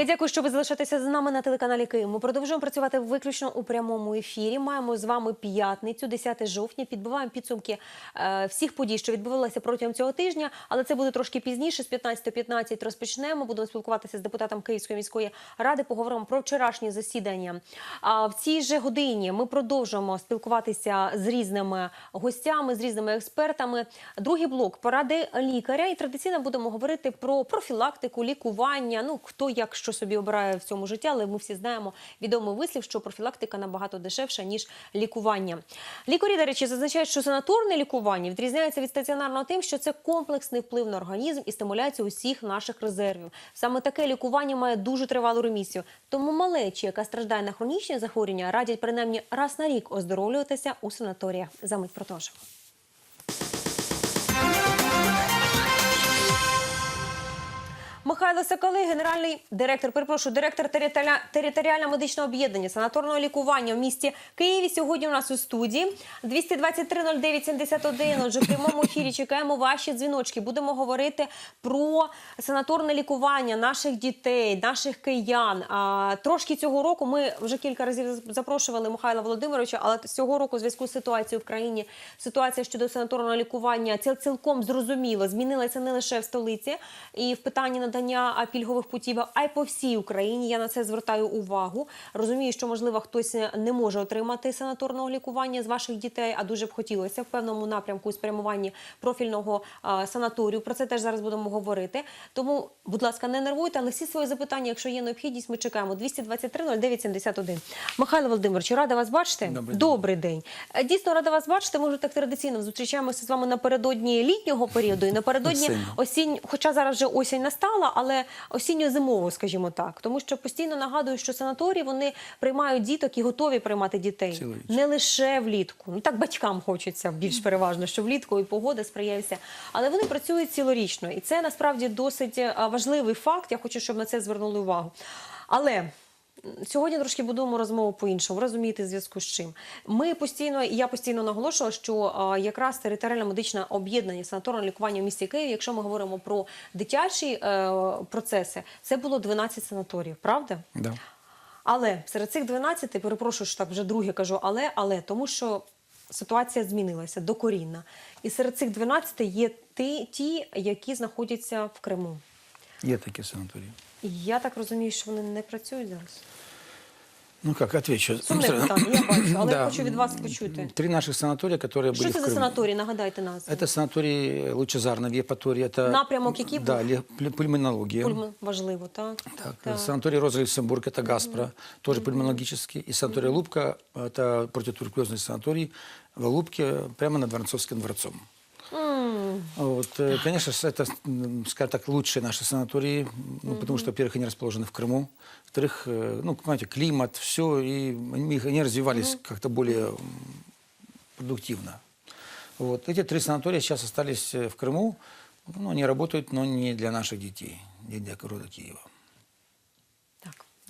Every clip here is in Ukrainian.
Я дякую, що ви залишаєтеся з нами на телеканалі Київ. Ми продовжуємо працювати виключно у прямому ефірі. Маємо з вами п'ятницю, 10 жовтня. Підбиваємо підсумки е, всіх подій, що відбувалися протягом цього тижня. Але це буде трошки пізніше. З 15.15 розпочнемо. Будемо спілкуватися з депутатом Київської міської ради. Поговоримо про вчорашнє засідання. А в цій же годині ми продовжуємо спілкуватися з різними гостями, з різними експертами. Другий блок поради лікаря. І традиційно будемо говорити про профілактику, лікування. Ну хто як що собі обирає в цьому житті, але ми всі знаємо відомий вислів, що профілактика набагато дешевша ніж лікування. Лікарі, до речі, зазначають, що санаторне лікування відрізняється від стаціонарного тим, що це комплексний вплив на організм і стимуляція усіх наших резервів. Саме таке лікування має дуже тривалу ремісію. Тому малечі, яка страждає на хронічні захворювання, радять принаймні раз на рік оздоровлюватися у санаторіях. Замить продовжимо. Михайло Соколи, генеральний директор, перепрошую, директор територіального медичного об'єднання санаторного лікування в місті Києві. Сьогодні у нас у студії 223 09 71. Отже, в прямому ефірі чекаємо ваші дзвіночки. Будемо говорити про санаторне лікування наших дітей, наших киян. А, трошки цього року ми вже кілька разів запрошували Михайла Володимировича, але цього року, у зв'язку з ситуацією в країні, ситуація щодо санаторного лікування ціл- цілком зрозуміло змінилася не лише в столиці і в питанні надання а, пільгових путівок, а й по всій Україні. Я на це звертаю увагу. Розумію, що можливо хтось не може отримати санаторного лікування з ваших дітей, а дуже б хотілося в певному напрямку спрямуванні профільного санаторію. Про це теж зараз будемо говорити. Тому, будь ласка, не нервуйте, але всі свої запитання, якщо є необхідність, ми чекаємо 223 09 71. Михайло Володимирович, рада вас бачити. Добрий день. Добрий день. Е, Дійсно рада вас бачити. Ми вже так традиційно зустрічаємося з вами напередодні літнього періоду і напередодні осінь, хоча зараз вже осінь настала, але осінньо-зимово, скажімо так. Тому що постійно нагадую, що санаторії вони приймають діток і готові приймати дітей Цілоріч. не лише влітку. Ну так батькам хочеться більш переважно, що влітку і погода сприяється. Але вони працюють цілорічно, і це насправді досить е, важливий факт. Я хочу, щоб на це звернули увагу. Але Сьогодні трошки будуємо розмову по-іншому, розумієте, в зв'язку з чим. Ми постійно, я постійно наголошувала, що якраз територіальне медичне об'єднання санаторне лікування в місті Києві, якщо ми говоримо про дитячі е, процеси, це було 12 санаторіїв, правда? Да. Але серед цих 12, перепрошую, що так вже друге кажу, але, але тому що ситуація змінилася докорінна. І серед цих 12 є ті, ті, які знаходяться в Криму. Є такі санаторії. І я так розумію, що вони не працюють зараз. Ну как, отвечу. Сумне питання, я бачу, але я хочу від вас почути. Три наших санатория, которые были Що в це за Крыму. санаторії? Нагадайте нас. Это санаторий Лучезарна в Епатории. Это, Напрямок який був? Да, ле- пуль- пульмонология. Пульмон важливо, так? Так, Санаторий Роза Люксембург, это Гаспро, тоже пульмонологический. И санаторий Лубка, это противотуберкулезный санаторий в Лубке, прямо над Воронцовским дворцом. М, Вот, э, конечно, это, скажем так, лучшие наши санатории, ну, потому что, во-первых, они расположены в Крыму, во-вторых, э, ну, понимаете, климат, все, и они, они развивались как-то более продуктивно. Вот. Эти три санатория сейчас остались э, в Крыму, ну, они работают, но не для наших детей, не для города Киева.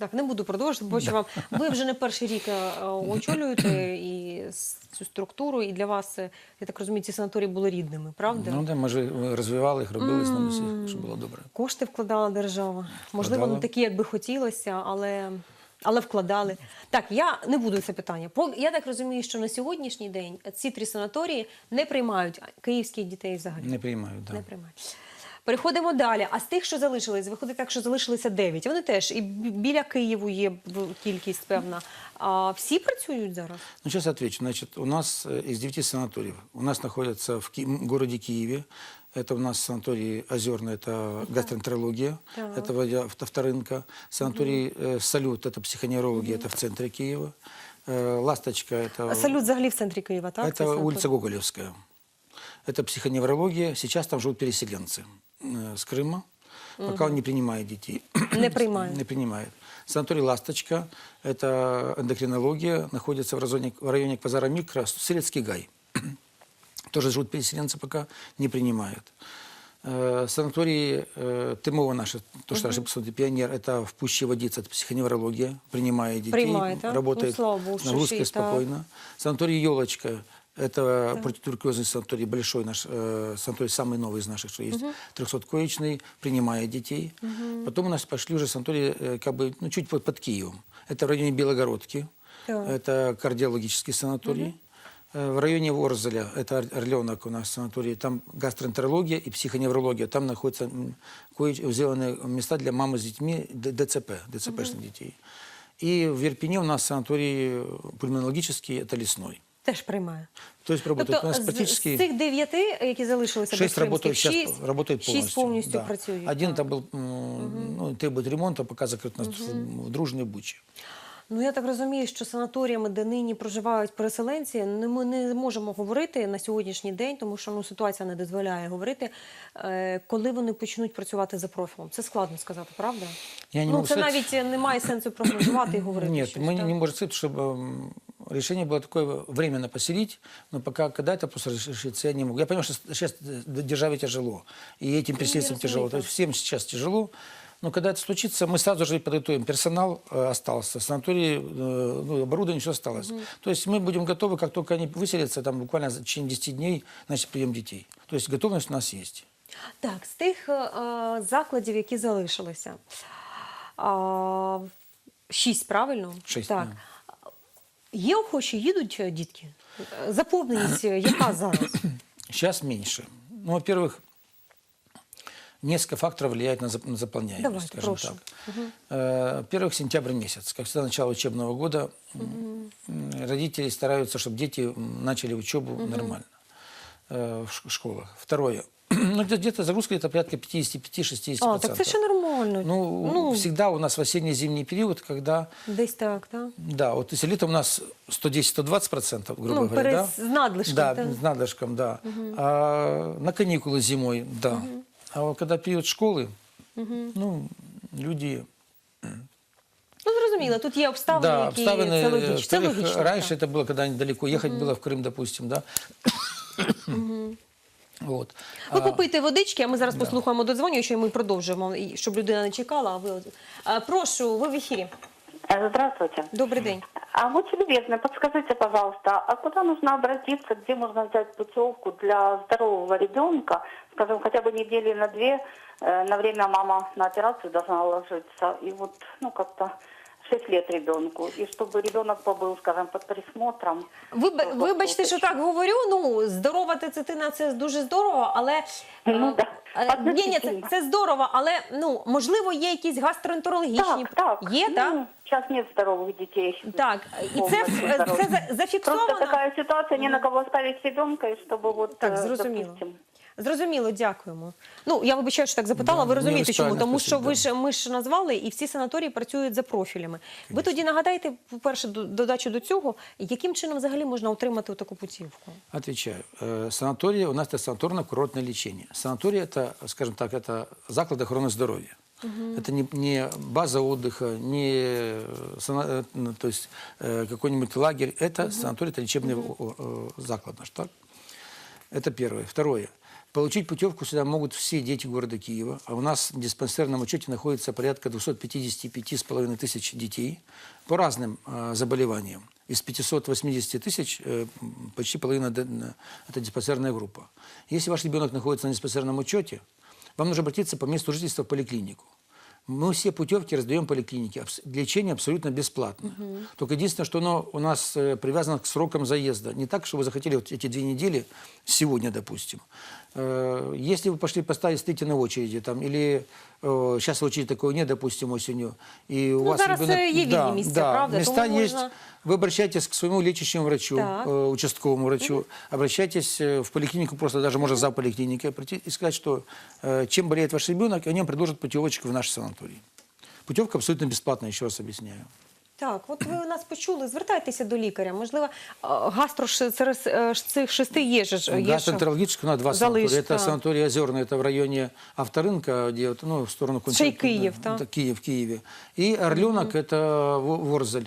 Так, так, не буду продовжувати, бо що вам ви вже не перший рік е, очолюєте і цю структуру, і для вас, е, я так розумію, ці санаторії були рідними, правда? Ну, да, ми ж розвивали їх, робили з ними всі, щоб було добре. Кошти вкладала держава. Можливо, не такі, як би хотілося, але, але вкладали. Так, я не буду це питання. Я так розумію, що на сьогоднішній день ці три санаторії не приймають київських дітей взагалі. Не приймають, да. Не приймають. Переходимо далі. А з тих, що залишились, виходить так, що залишилися 9. Вони теж і бі- біля Києву є в- кількість певна. А всі працюють зараз? Ну, сейчас отвечу. Значит, у нас э, из девяти санаториев, у нас находятся в Ки- м, городе Киеве, это у нас санаторий Озерный, это гастроэнтерология, Так. это Вадя- вторынка. Санаторий э, Салют, это психоневрология, это в центре Киева. Э, Ласточка, это... Салют взагалі в центрі Києва, так? Это Цей санаторій? улица Гоголевская. Это психоневрология. Сейчас там живут переселенцы э, С Крыма. Пока он не принимает детей. Не приймають. Не принимает. Санаторий «Ласточка» – это эндокринология, находится в районе, в районе Квазара Микро, Сырецкий гай. Тоже живут переселенцы, пока не принимают. Э, Санаторий э, Тымова наш, то, что наш посольный пионер, это в Пуще водица, это психоневрология, принимает детей, Принимает, а? Ну, работает слава богу, с что нагрузкой еще и так. спокойно. Санаторий «Елочка» Это противотуберкулезный санаторий, большой наш э, санаторий, самый новый из наших, что есть. 300-коечный, принимает детей. Потом у нас пошли уже санатории, э, как бы, ну, чуть под, под Киевом. Это в районе Белогородки. Так. Это кардиологический санаторий. Э, В районе Ворзеля, это Ор- Орленок у нас санаторий, там гастроэнтерология и психоневрология. Там находятся сделаны места для мамы с детьми, ДЦП, ДЦПшных детей. И в Верпене у нас санаторий э, пульмонологический, это лесной. Теж приймає. То есть работает Тобто у нас з, практически... з цих дев'яти, які залишилися Шесть без работают кримських, сейчас, шість, работают полностью. шість повністю да. працюють. Один так. там был, м, ну, требует ремонта, пока закрыт у нас в, в Дружной Буче. Ну я так розумію, що санаторіями, де нині проживають переселенці, не ми не можемо говорити на сьогоднішній день, тому що ну ситуація не дозволяє говорити, е, коли вони почнуть працювати за профілем. Це складно сказати, правда? Я не ну могу це сказать- навіть немає сенсу прогнозувати і говорити. Нет, щось, мы не, так? не можем сказать, чтобы м, решение было такое временно поселить, но пока когда это просто решится, я не могу. Я понимаю, что сейчас державе тяжело, и этим переселенцам тяжело. То есть всем сейчас тяжело. Но когда это случится, мы сразу же подготовим. Персонал э, остался, санатории, э, ну, оборудование все осталось. То есть мы будем готовы, как только они выселятся, там буквально в течение 10 дней, значит, прием детей. То есть готовность у нас есть. Так, з тих е, е, закладів, які залишилися, а, шість, правильно? Шість, так. да. Є охочі, їдуть е, дітки? Е, Заповненість е, яка зараз? Сейчас меньше. Ну, во-первых, несколько факторов влияет на, зап- на заполняемость, Давайте, скажем прошу. так. Э, Во-первых, сентябрь месяц, как всегда, начало учебного года. М, Родители стараются, чтобы дети м, начали учебу нормально э, в ш- школах. Второе. Ну, где- где-то загрузка где-то порядка 55-60%. А, так це ще нормально. Ну, всегда у нас в осенне-зимний период, когда Десь так, так. да, вот если летом у нас 110-120%, грубо Ну, говоря, перес- да? з надлишком, Да, так. с надлишком, да. А на каникулы зимой, да. А вот когда период школы, ну, люди... Ну, зрозуміло, тут є обставини, да, які обставины, це логічно. Це во-вторых, логічно. раньше так. это было, когда недалеко ехать было в Крым, допустим, да. Вот. Ви А, попийте водички, а ми зараз послухаємо додзвонюючого, і ми продовжимо, і щоб людина не чекала. А ви от- А, прошу, ви в ефірі. Э, Здравствуйте. Добрий день. А будьте любезны, подскажите, пожалуйста, а куда нужно обратиться, где можно взять путевку для здорового ребенка, скажем, хотя бы недели на две, э, на время мама на операцию должна ложиться, и вот, ну, как-то 6 лет ребенку, и чтобы ребенок побыл, скажем, под присмотром. Виб... Вот, Вибачте, вот що еще. так говорю. Ну, здорова тецетина це дуже здорово, але Ну, е, да. е, ні, ні, це, Относительно. це здорово, але ну можливо є якісь гастроентерологічні Так, так. є, ну, так? Сейчас нет здоровых детей. Так, і це, Полностью це здоровых. за- зафіксовано. Просто такая ситуация, не на кого оставить ребенка, и чтобы вот, Так, э, зрозуміло. допустим, Зрозуміло, дякуємо. Ну я вибачаю, що так запитала. Да, ви розумієте, ні, чому? правильно Тому що спросили, ви да. ж ми ж назвали, і всі санаторії працюють за профілями. Ви тоді нагадаєте, по-перше, до- додачу до цього, яким чином взагалі можна отримати таку путівку? Отвечаю. Э, Санатория у нас это санаторно-курортное лечение. Санатория это, скажем так, это заклад охраны здоровья. Это не, не база отдыха, не э, сана- э, ну, то есть, э, какой-нибудь лагерь. Это санаторий, это лечебный о- о- э, заклад наш. Так? Это первое. Второе. Получить путевку сюда могут все дети города Киева. А у нас в диспансерном учете находится порядка 255,5 тысяч детей по разным э, заболеваниям. Из 580 тысяч э, почти половина это диспансерная группа. Если ваш ребенок находится на диспансерном учете, вам нужно обратиться по месту жительства в поликлинику. Мы все путевки раздаем поликлинике. Лечение абсолютно бесплатно. Только единственное, что оно у нас э, привязано к срокам заезда. Не так, что вы захотели вот эти две недели, сегодня, допустим. Э, Если вы пошли поставить, стоите на очереди, там, или э, сейчас очереди такой нет, допустим, осенью, и у Ну, вас зараз, ребенок... э, є да, вільні місця, да, правда? Места Тому есть. можна- Вы обращаетесь к своему лечащему врачу, Так. э, участковому врачу, обращайтесь э, в поликлинику, просто даже можно за поликлиникой прийти и сказать, что э, чем болеет ваш ребенок, и они вам предложат путевочку в наш санаторий. Путевка абсолютно бесплатная, еще раз объясняю. Так, от ви нас почули, звертайтеся до лікаря. Можливо, е, гастро ж серед е, ж цих шести є ж. є ж- Гастроэнтерологический у нас два Залышка. санатория. Это санаторий Озерный, это в районе Авторынка, где, вот, ну, в сторону Ще й Кунцевки, Київ, да, так? да, Киев, Киеве. И Орленок, это Во- Ворзель.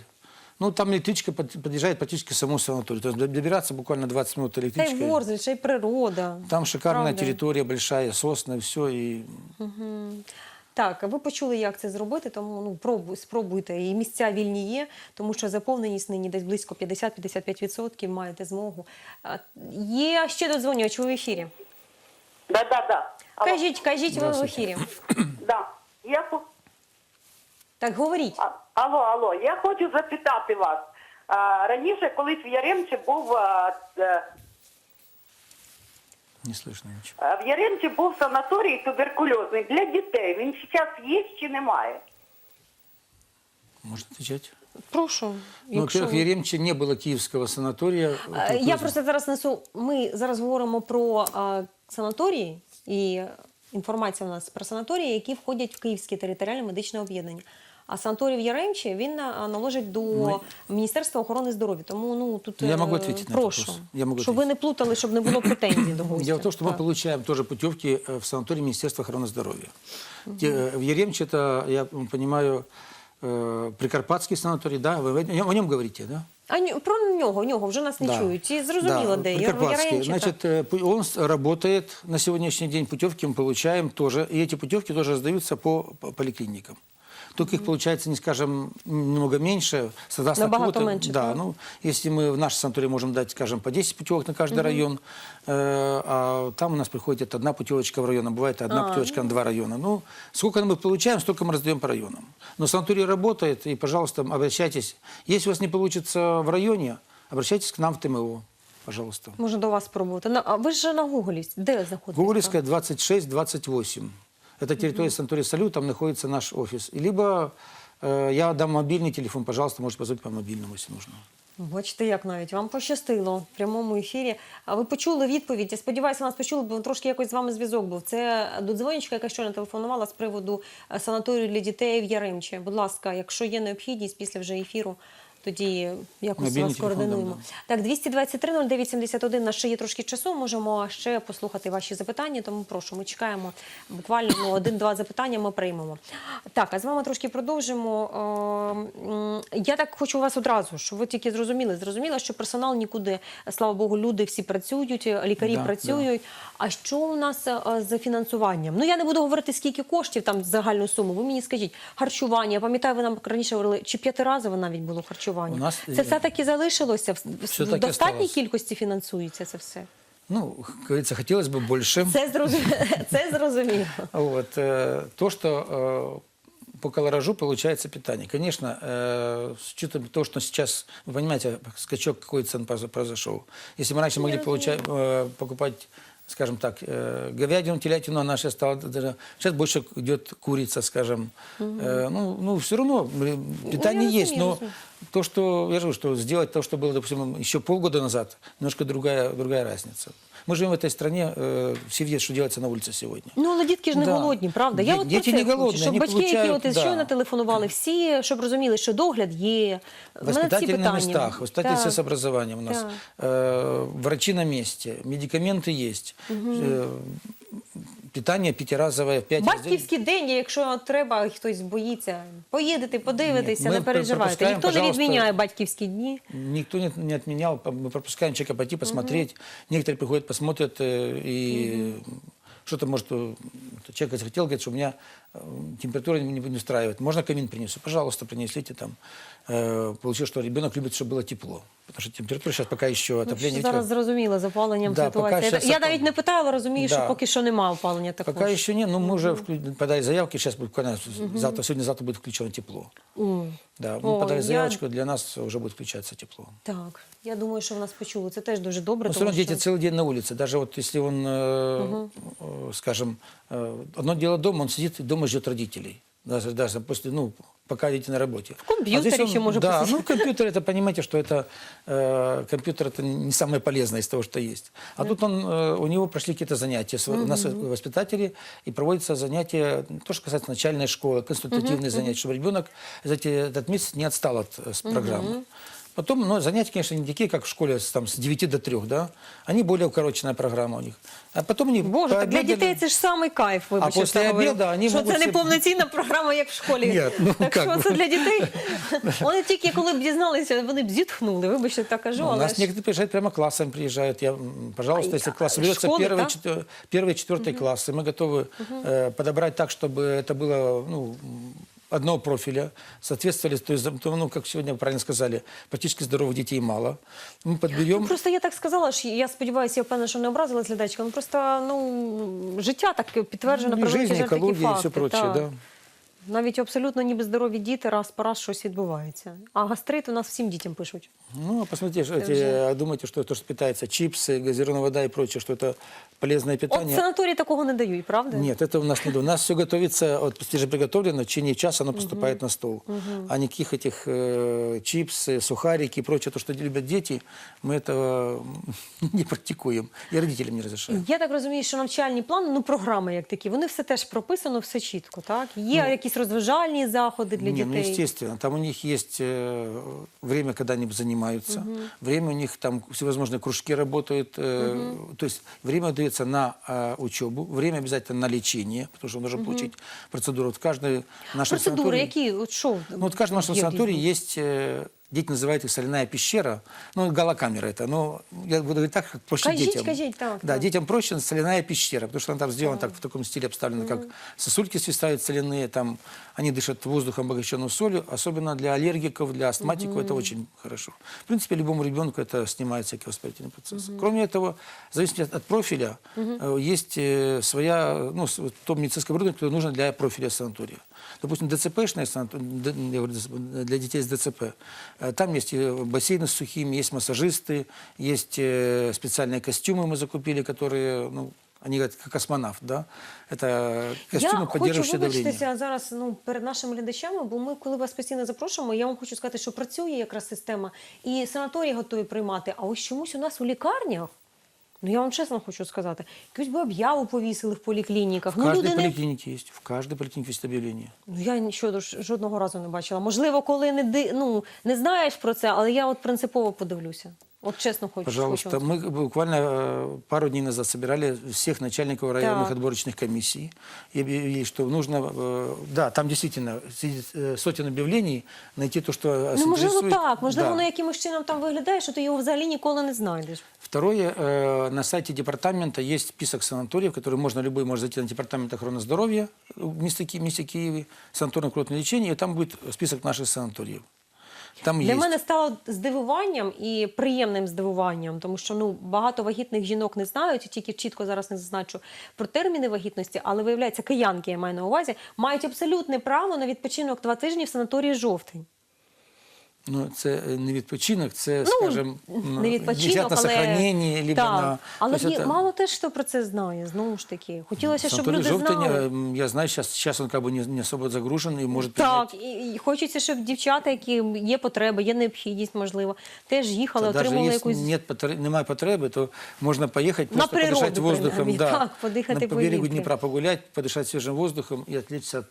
Ну, там электричка под- подъезжает практически к самому санаторию. То есть добираться буквально 20 минут Та й электричкой. Ворзель, ще й природа. Там шикарная Правда. территория, большая, сосны, все. И... Так, ви почули, як це зробити, тому ну пробуй, спробуйте. І місця вільні є, тому що заповненість нині десь близько 50-55% маєте змогу. А, Є ще додзвонювач ви в ефірі. Да, да, да. Алло. Кажіть, кажіть ви в ефірі. Да. Я хо- Так, говоріть. А- Алло, алло, я хочу запитати вас. А, раніше, колись в Яремчі був а, е, Не слышно ничего. а, в Яремчі був санаторій туберкульозний для дітей. Він зараз є чи немає? Может отвечать? Прошу. Ну, якщо во-первых, в ви- Еремче не было киевского санатория. Е, Вот Я вы- просто зараз несу. Ми зараз говоримо про е, санаторії і інформація у нас про санаторії, які входять в Київське територіальне медичне об'єднання. А санаторій в Яремчі він е, належить до Ми- Міністерства охорони здоров'я. Тому ну тут Я е, могу ответить на этот прошу, вопрос. Я могу щоб ви ответить. не плутали, щоб не було претензій до гостя. Дело в том, что мы Так. получаем тоже путевки э, в санаторий Министерства охраны здоровья. Те, э, В Еремче это, я м, понимаю, э, Прикарпатский санаторий, да? Вы о нем- о нем говорите, да? А ні- про нього, в нього вже нас не Да. чують. І зрозуміло, Да, де. Я- Прикарпатский. Яремче, так. Значит, э, пу- он с- работает на сегодняшний день, путевки мы получаем тоже, и эти путевки тоже раздаются по, по поликлиникам. Только их получается, не скажем, немного меньше, согласно Набагато квотам. менше, да, так. ну, если мы в наш санаторий можем дать, скажем, по 10 путевок на каждый район, э, а там у нас приходит одна путевочка в район, а бывает одна А, путевочка на два района. Ну, сколько мы получаем, столько мы раздаем по районам. Но санаторий работает, и, пожалуйста, обращайтесь. Если у вас не получится в районе, обращайтесь к нам в ТМО, пожалуйста. Можна до вас спробувати. На- А ви ж на Гуголі. Де знаходитесь? Гоголевская 26-28. Это территория санатория «Салют», там находится наш офис. И Либо э, я дам мобильный телефон, пожалуйста, можете позвонить по мобильному, если нужно. Бачите, як навіть вам пощастило в прямому ефірі. А ви почули відповідь? Я сподіваюся, вас почули, бо трошки якось з вами зв'язок був. Це додзвонічка, яка щойно телефонувала з приводу е, санаторію для дітей в Яремчі. Будь ласка, якщо є необхідність після вже ефіру. Тоді якось вас координуємо. Так, 223 0971, у нас ще є трошки часу. Можемо ще послухати ваші запитання. Тому прошу, ми чекаємо буквально ну, один-два запитання. Ми приймемо. Так, а з вами трошки продовжимо. Е, Я так хочу вас одразу, щоб ви тільки зрозуміли. Зрозуміло, що персонал нікуди, слава Богу, люди всі працюють, лікарі Да, працюють. А що у нас е, з фінансуванням? Ну я не буду говорити, скільки коштів там загальну суму. Ви мені скажіть, харчування. Я пам'ятаю, ви нам раніше говорили, чи п'ятиразове навіть було харчування У нас, це е, все таки залишилося в, в все так і достатній осталось. кількості фінансується це все. Ну, как говорится, хотелось бы больше. Це зрозуміло. Це зрозуміло. Вот, э, то, что э, по колоражу получается питание. Конечно, э, с учетом того, что сейчас, вы понимаете, скачок какой цен произ- произошел. Если мы раньше могли получать, э, покупать, скажем так, э, говядину, телятину, она сейчас стала... даже- Сейчас больше идет курица, скажем. Э, ну, ну, все равно э, питание я есть, разумею, но разумею. то, что, я же говорю, что сделать то, что было, допустим, еще полгода назад, немножко другая, другая разница. Мы живем в этой стране, э, все видят, что делается на улице сегодня. Ну, але дітки ж не Да. голодні, правда? Я Ді- от діти про це не голодні, хочу, щоб вони батьки, які получають, от да. щойно телефонували, всі, щоб розуміли, що догляд є. В мене ці Воспитательные питання. местах, воспитательницы Так. с образованием у нас, Так. э, врачи на месте, медикаменты есть, э, питание пятиразовое, в пять раз в день. Батьківський день, якщо треба, хтось боїться, поїдете, подивитися, Ні, ми не переживайте. пропускаємо, Ніхто не пожалуйста. відміняє батьківські дні. Никто не, не отменял, по- мы пропускаем человека пойти посмотреть. Некоторые приходят, посмотрят э, и что-то может э, человек захотел, говорит, что у меня э, температура не, не устраивает. Можно камин принесу? Пожалуйста, принесите там. Э, получилось, что ребенок любит, чтобы было тепло. Потому что температура сейчас пока еще Ну, отопление. що видите, зараз зрозуміло з опаленням Да, поки ситуація. щас Я опал- навіть не питаю, але розумію, що Да. поки що немає опалення також. Пока еще нет, но мы уже вклю- подали заявки, сейчас будет буквально завтра, сегодня-завтра будет включено тепло. М. Да, мы Ой, подали я- заявочку, для нас уже будет включаться тепло. Так, я думаю, що в нас почули. Це теж дуже добре. Но все тому равно дети що- целый день на улице. Даже вот если он, э, э, скажем, э, одно дело дома, он сидит и дома ждет родителей. Даже, даже после, ну, пока дети на работе. В компьютере еще может Да, посидеть. ну компьютер, это, понимаете, что это, э, компьютер это не самое полезное из того, что есть. А тут он, э, у него прошли какие-то занятия. С- У нас воспитатели, и проводятся занятия, то, что касается начальной школы, консультативные занятия, чтобы ребенок за эти- этот месяц не отстал от э, с программы. Потом, ну, занятия, конечно, не такие, как в школе, с, там, с 9 до 3, да. Они более укороченная программа у них. А потом они Боже, так для пообедали. дітей це ж самий кайф. Вибачте, після що говорю. обіду вони що можуть це не собі- повноцінна програма, як в школі. Ні, ну, так как що би. це для дітей. Вони тільки коли б дізналися, вони б зітхнули. Вибачте, так кажу, Ну, у але нас ж... некоторые приезжают прямо классами приезжают. Я, м, пожалуйста, А, если а, класс соберется школы, первый, да? четвер- первый, четвертый классы, мы готовы э, подобрать так, чтобы это было ну, м, одного профиля, соответствовали, то есть, то, ну, как сегодня правильно сказали, практически здоровых детей мало. Мы подберем... Просто я так сказала, що я сподіваюся, я впевнена, що не образилась глядачка. Ну просто ну життя так підтверджено Ну, превеликий жизнь, жаль, такі экология и факти. все прочее, так. да. Навіть абсолютно ніби здорові діти раз по раз щось відбувається. А гастрит у нас всім дітям пишуть. Ну, а посмотрите, что эти, уже- а думаете, что то, что питается чипсы, газированная вода и прочее, что это полезное От питание? санаторії такого не дають, правда? Нет, это у нас не У нас все готовится, вот свеже приготовлено, в течение часа оно поступает на стол. А никаких этих э, чипсы, сухарики и прочее, то, что любят дети, мы этого м, не практикуем. И родителям не разрешаем. Я так розумію, що навчальні плани, ну програми як такі, вони все теж прописано, все чітко, так? Є якісь розважальні заходи для не, ну дітей. естественно, там у них есть э, время, когда они занимаются, время у них там всевозможные кружки работают, э, то есть время дается на э, учебу, время обязательно на лечение, потому что нужно получить процедуру. Вот каждый наш Процедури, які от що? Ну, вот в каждом нашем є санатории різні? есть, э, дети называют их соляная пещера, ну, галокамера это, но я буду говорить так, как проще Кажіть, детям. кажіть, так, Да, так. детям проще соляная пещера, потому что она там сделана так, в таком стиле обставлена, как сосульки свисают соляные, там они дышат воздухом, обогащенным солью, особенно для аллергиков, для астматиков это очень хорошо. В принципе, любому ребенку это снимает всякие воспалительные процессы. Кроме этого, в зависимости от, профиля, э, есть э, своя, ну, то медицинское оборудование, которое нужно для профиля санатория. Допустим, ДЦПшная санатория, д- я говорю, ДЦП, для детей с ДЦП, э, там есть э, бассейны с сухими, есть массажисты, есть э, специальные костюмы мы закупили, которые, ну, они как как космонавт, да? Это костюмы, Я хочу поддерживающие давление. вибачитися зараз ну, перед нашими глядачами, бо ми, коли вас постійно запрошуємо, я вам хочу сказати, що працює якраз система, і санаторії готові приймати. А ось чомусь у нас у лікарнях, ну я вам чесно хочу сказати, якусь би об'яву повісили в поліклініках. В ну, кожній люди не... есть, в кожній поліклініці є об'явлення. Ну, я нічого жодного разу не бачила. Можливо, коли не, ди... ну, не знаєш про це, але я от принципово подивлюся. От чесно хочу. Пожалуйста, хочу. мы буквально э, пару дней назад собирали всех начальников районных Так. отборочных комиссий и объявили, что нужно, э, да, там действительно сидит э, сотен объявлений, найти то, что вас Ну, можливо, интересует. так. Можливо, Да. воно якимось чином там виглядає, що ти його взагалі ніколи не знайдеш. Второе, э, на сайте департамента есть список санаториев, который можно, любой может зайти на департамент охраны здоровья в месте, Ки- месте Киеве, санаторно-курортное лечение, и там будет список наших санаториев. Там Для есть. мене стало здивуванням і приємним здивуванням, тому що ну багато вагітних жінок не знають, тільки чітко зараз не зазначу про терміни вагітності, але виявляється, киянки я маю на увазі, мають абсолютне право на відпочинок два тижні в санаторії жовтень. Ну, це не відпочинок, це, скажімо, Не відпочинок, на але сохраненні, либо так. на... але то есть є- это- мало теж хто про це знає. Знову ж таки, хотілося, щоб Санаторий люди Желтый, знали. э, я знаю, сейчас, сейчас он как бы не, не особо загружен и может Так, принять- і, і хочеться, щоб дівчата, які є потреба, є необхідність, можливо, теж їхали, Та даже отримали если якусь нет потре- немає потреби, то можно поехать, На просто подышать природу, воздухом, принаймні, да, так, подихати на, по берегу повітрям. Днепра погулять, подышать свежим воздухом и отвлечься от,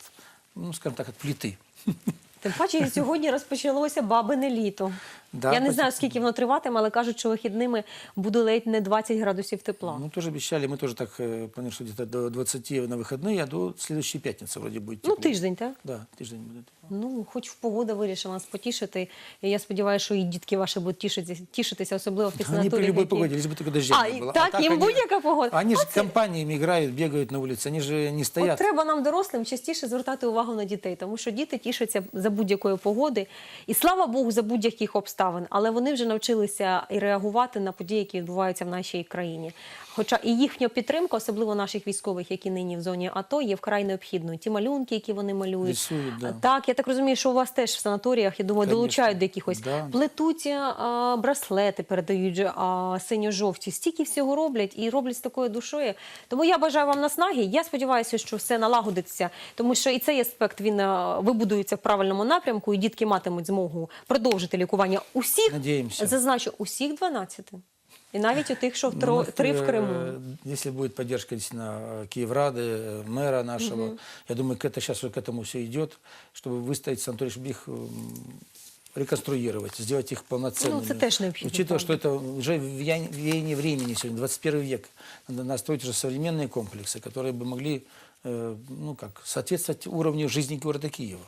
ну, скажем так, от плиты. Тим паче сьогодні розпочалося бабине літо. Да, Я не пос- знаю, скільки воно триватиме, але кажуть, що вихідними буде ледь не 20 градусів тепла. Ну, тоже обещали, мы тоже так э, планируем, что где-то до 20 на выходные, а до следующей пятницы вроде будет Ну, тепло. тиждень, так? Да, тиждень будет. Ну, хоч в погода вирішила нас потішити. І я сподіваюся, що і дітки ваші будуть тішитися, тішитися особливо в тих Они при санаторіях. любой які- погоде, лишь бы только дождя А, не і было. так, їм они- будь-яка погода. Они же Оце- компаниями играют, бегают на улице, они же не От стоят. треба нам дорослим частіше звертати увагу на дітей, тому що діти тішаться за будь-якої погоди. І слава Богу, за будь-яких обставин, але вони вже навчилися і реагувати на події, які відбуваються в нашій країні. Хоча і їхня підтримка, особливо наших військових, які нині в зоні АТО, є вкрай необхідною. Ті малюнки, які вони малюють. Рисують, да. Так, я так розумію, що у вас теж в санаторіях, я думаю, Конечно. долучають до якихось Да. плетуть а, браслети, передають а, синьо-жовті. Стільки всього роблять і роблять з такою душою. Тому я бажаю вам наснаги. Я сподіваюся, що все налагодиться, тому що і цей аспект він вибудується в правильному напрямку, і дітки матимуть змогу продовжити лікування усіх, Надіємося. зазначу, усіх 12. І навіть у тих, що в Ну, тро- мы, три в э, Криму. Если будет поддержка действительно э, Киеврады, э, мэра нашего, я думаю, к это сейчас к этому все идет, чтобы выставить санаторий, чтобы их м, реконструировать, сделать их полноценными. Ну, это тоже необходимо, Учитывая, что правда. это уже веяние веяние времени сегодня, 21 век. Надо настроить уже современные комплексы, которые бы могли э, ну, как, соответствовать уровню жизни города Киева.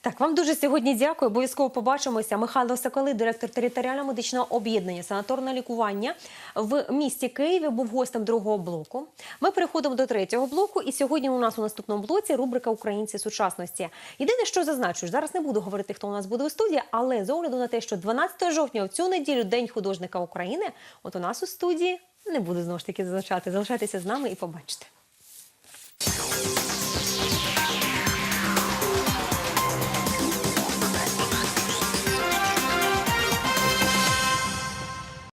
Так, вам дуже сьогодні дякую. Обов'язково побачимося. Михайло Соколи, директор територіального медичного об'єднання санаторне лікування в місті Києві, був гостем другого блоку. Ми переходимо до третього блоку, і сьогодні у нас у наступному блоці рубрика Українці сучасності. Єдине, що зазначу, зараз не буду говорити, хто у нас буде у студії, але з огляду на те, що 12 жовтня в цю неділю День художника України, от у нас у студії не буду знову ж таки зазначати. Залишайтеся з нами і побачите. うん。